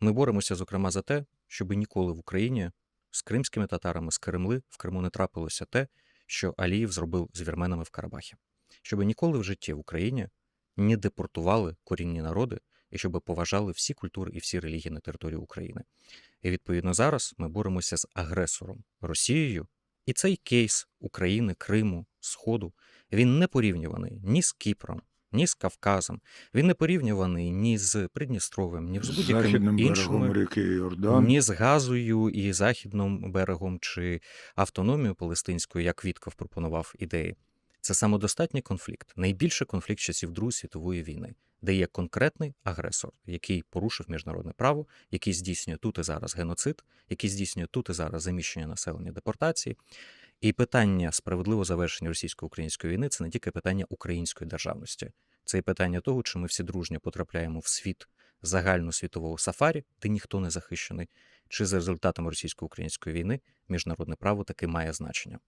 Ми боремося, зокрема, за те, щоб ніколи в Україні з кримськими татарами, з Кремли в Криму не трапилося те, що Аліїв зробив з вірменами в Карабахі. Щоб ніколи в житті в Україні не депортували корінні народи і щоб поважали всі культури і всі релігії на території України. І відповідно зараз ми боремося з агресором Росією, і цей кейс України, Криму, Сходу він не порівнюваний ні з Кіпром, ні з Кавказом. Він не порівнюваний ні з Придністров'ям, ні з берегом іншими ріки Йордан. ні з Газою і Західним берегом чи автономією палестинською, як Вітков пропонував ідеї. Це самодостатній конфлікт, найбільший конфлікт часів Другої світової війни, де є конкретний агресор, який порушив міжнародне право, який здійснює тут і зараз геноцид, який здійснює тут і зараз заміщення населення депортації. І питання справедливого завершення російсько-української війни це не тільки питання української державності, це і питання того, чи ми всі дружньо потрапляємо в світ загальносвітового сафарі, де ніхто не захищений, чи за результатами російсько-української війни міжнародне право таки має значення.